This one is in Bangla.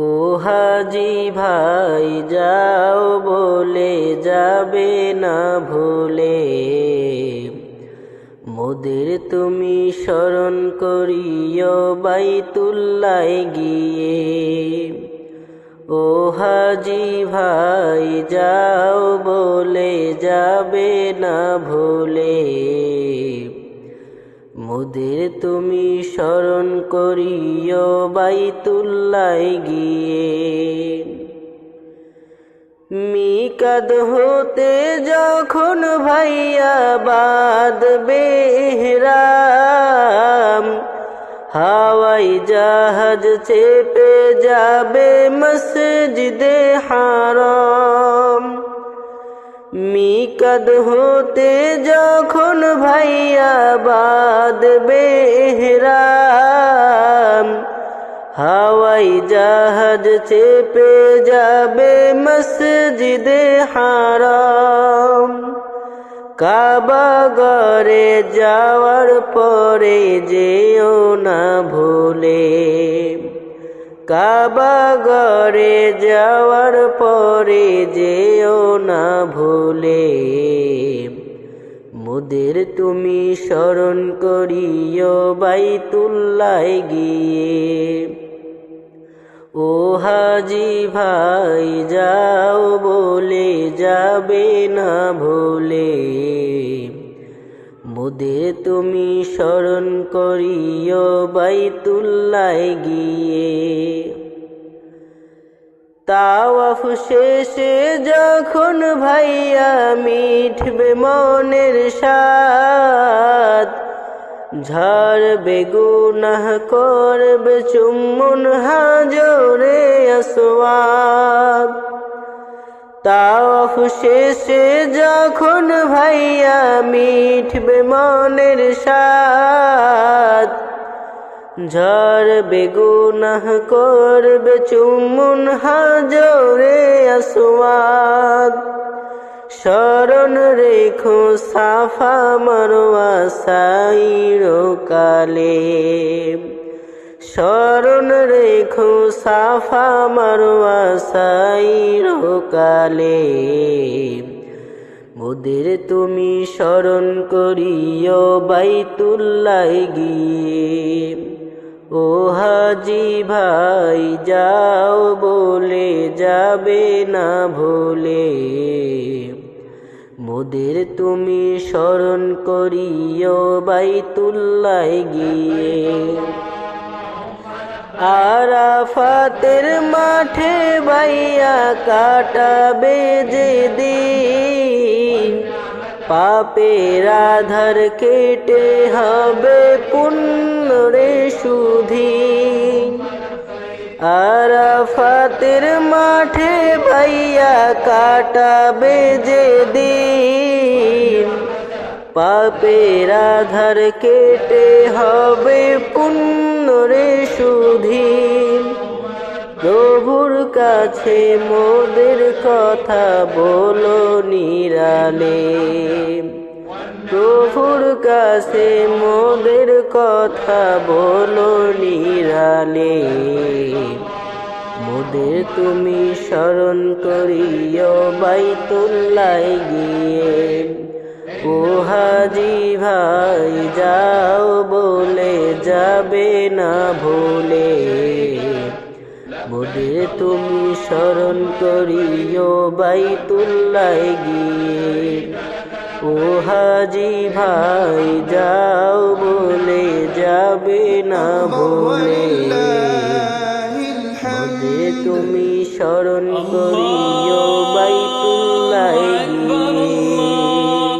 ও হাজি ভাই, যাও বলে যাবে না ভুলে। মোদের তুমি স্মরণ করিও বাইতুল্লায় গিয়ে। ও হাজি ভাই, যাও বলে যাবে না ভুলে। মোদের তুমি স্মরণ করিও বাইতুল্লায় গিয়ে। মিকাদ হতে যখন ভাইয়া বাদ বেহরাম, হাওয়াই জাহাজ চেপে যাবে মসজিদে হারাম। মিকাদ হতে যখন ভাইয়া বাদ বেহরাম হাওয়াই জাহাজ চেপে যাবে মসজিদে হারাম। কাবা গরে যাওয়ার পরে যেও না ভুলে। কাবা গরে যাওয়ার পরে যেও না ভুলে। মোদের তুমি স্মরণ করিও বাইতুল্লায় গিয়ে। ও হাজি ভাই, যাও বলে যাবে না ভুলে। মোদে তুমি স্মরণ করিও বাইতুল্লায় গিয়ে। তাওয়াফ শেষে যখন ভাইয়া মিঠবে মনের সাথ ঝাড়বে গুনাহ করবে চুম্বন হাজরে আসওয়াদ। তাওয়াফ শেষে যখন ভাইয়া মিঠবে মনের সাথ ঝড় বেগুনাহ করবে চুমুন হাজরে আসওয়াদ। শরণ রেখো সাফা মারোয়া সাইরো কালে শরণ রেখো সাফা মারোয়া সাইরো কালে। মোদের তুমি স্মরণ করিও বাইতুল্লায় গিয়ে। ও হাজি ভাই, যাও বলে যাবে না ভুলে। মোদের তুমি স্মরণ করিও বাইতুল্লায় গিয়ে। আরাফাতের মাঠে বাইয়া কাটাবে যে দিন। পাপের আধার কেটে হবে পুণ্যরে সুধি আরাফাতের মাঠে বাইয়া কাটাবে যে দিন। পাপের আধার কেটে হবে পুণ্যরে সুধি। প্রভুর কাছে মোদের কথা বলো নিরালে। প্রভুর কাছে মোদের কথা বলো নিরালে। মোদের তুমি স্মরণ করিও বাইতুল্লায় গিয়ে। ও হাজি ভাই যাও বলে যাবে না ভোলে। মোদে তুমি স্মরণ করিও বাইতুল্লায় গিয়ে। ও হাজি ভাই যাও বলে যাবে না ভুলে। তুমি স্মরণ করিও